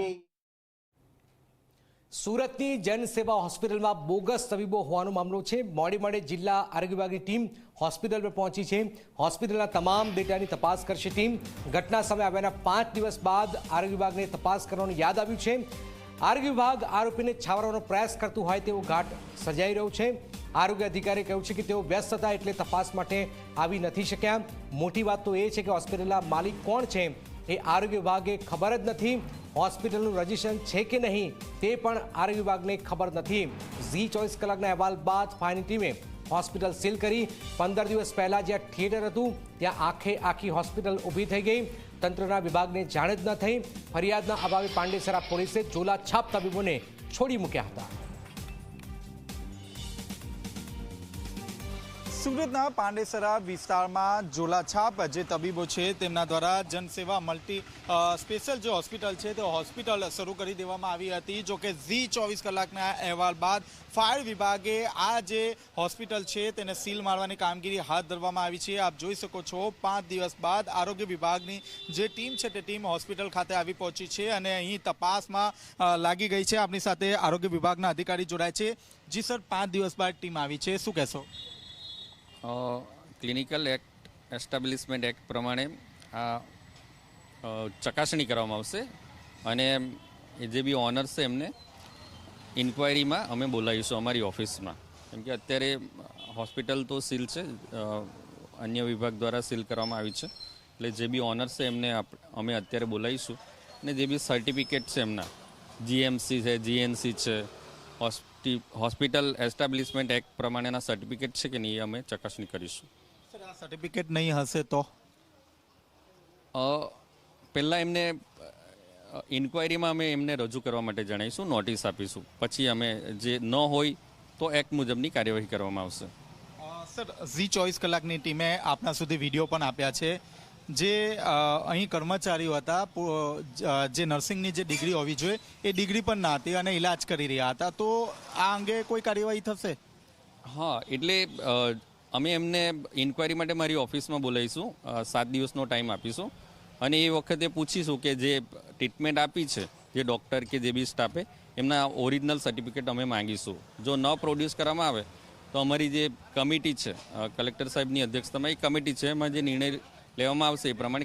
લાગે. સુરતની જનસેવા હોસ્પિટલમાં બોગસ તબીબો હોવાનો મામલો છે. મોડી મોડે જિલ્લા આરોગ્ય વિભાગની ટીમ હોસ્પિટલ પર પહોંચી છે. હોસ્પિટલના તમામ ડેટાની તપાસ કરશે ટીમ. ઘટના સમય આવ્યાના પાંચ દિવસ બાદ આરોગ્ય વિભાગને તપાસ કરવાનું યાદ આવ્યું છે. આરોગ્ય વિભાગ આરોપીને છાવરવાનો પ્રયાસ કરતું હોય તેવો ઘાટ સજાઈ રહ્યો છે. આરોગ્ય અધિકારીએ કહ્યું છે કે તેઓ વ્યસ્ત હતા એટલે તપાસ માટે આવી નથી શક્યા. મોટી વાત તો એ છે કે હોસ્પિટલના માલિક કોણ છે એ આરોગ્ય વિભાગે ખબર જ નથી. હોસ્પિટલનું રજીસ્ટ્રેશન છે કે નહીં તે પણ આરોગ્ય વિભાગને ખબર નથી. ઝી ચોવીસ કલાકના અહેવાલ બાદ ફાયરની ટીમે હોસ્પિટલ સીલ કરી. પંદર દિવસ પહેલાં જ્યાં થિયેટર હતું, ત્યાં આખે આખી હોસ્પિટલ ઊભી થઈ ગઈ. તંત્રના વિભાગને જાણ જ ન થઈ. ફરિયાદના અભાવે પાંડેસરા પોલીસે છાપ તબીબોને છોડી મૂક્યા હતા. સુરતના પાંડેસરા વિસ્તારમાં ઝોલાછાપ જે તબીબો છે તેમના દ્વારા જનસેવા મલ્ટી સ્પેશિયલ જે હોસ્પિટલ છે તે હોસ્પિટલ શરૂ કરી દેવામાં આવી હતી. જો કે ઝી ચોવીસ કલાકના અહેવાલ બાદ ફાયર વિભાગે આ જે હોસ્પિટલ છે તેને સીલ મારવાની કામગીરી હાથ ધરવામાં આવી છે. આપ જોઈ શકો છો, પાંચ દિવસ બાદ આરોગ્ય વિભાગની જે ટીમ છે તે ટીમ હોસ્પિટલ ખાતે આવી પહોંચી છે અને અહીં તપાસમાં લાગી ગઈ છે. આપની સાથે આરોગ્ય વિભાગના અધિકારી જોડાય છે. જી સર, પાંચ દિવસ બાદ ટીમ આવી છે. શું કહેશો? ક્લિનિકલ એક્ટ એસ્ટાબ્લિશમેન્ટ એક્ટ પ્રમાણે આ ચકાસણી કરવામાં આવશે અને જે બી ઓનર્સ છે એમને ઇન્ક્વાયરીમાં અમે બોલાવીશું અમારી ઓફિસમાં કેમ કે અત્યારે હોસ્પિટલ તો સીલ છે અન્ય વિભાગ દ્વારા સીલ કરવામાં આવી છે. એટલે જે બી ઓનર્સ છે એમને અમે અત્યારે બોલાવીશું. અને જે બી સર્ટિફિકેટ છે એમના જીએમસી છે જીએનસી છે હોસ્પિ હોસ્પિટલ એસ્ટાબ્લિશમેન્ટ એક્ટ પ્રમાણેના સર્ટિફિકેટ છે કે નહીં અમે ચકાસણી કરીશું. સર આ સર્ટિફિકેટ નહીં હશે તો? પહેલાં એમને ઇન્ક્વાયરીમાં અમે એમને રજૂ કરવા માટે જણાવીશું નોટિસ આપીશું. પછી અમે જે ન હોય તો એક્ટ મુજબની કાર્યવાહી કરવામાં આવશે. સર ઝી ચોવીસ કલાકની ટીમે આપના સુધી વીડિયો પણ આપ્યા છે. જે અહીં કર્મચારીઓ હતા જે નર્સિંગની જે ડિગ્રી હોવી જોઈએ, એ ડિગ્રી પણ ના હતી અને ઇલાજ કરી રહ્યા હતા. તો આ અંગે કોઈ કાર્યવાહી થશે? હા, એટલે અમે એમને ઇન્ક્વાયરી માટે મારી ઓફિસમાં બોલાવીશું સાત દિવસનો ટાઈમ આપીશું. અને એ વખતે પૂછીશું કે જે ટ્રીટમેન્ટ આપી છે, જે ડૉક્ટર કે જે બી સ્ટાફે એમના ઓરિજિનલ સર્ટિફિકેટ અમે માંગીશું. જો ન પ્રોડ્યુસ કરવામાં આવે, તો અમારી જે કમિટી છે કલેક્ટર સાહેબની અધ્યક્ષતામાં એ કમિટી છે, એમાં જે નિર્ણય લેવામાં આવશે એ પ્રમાણે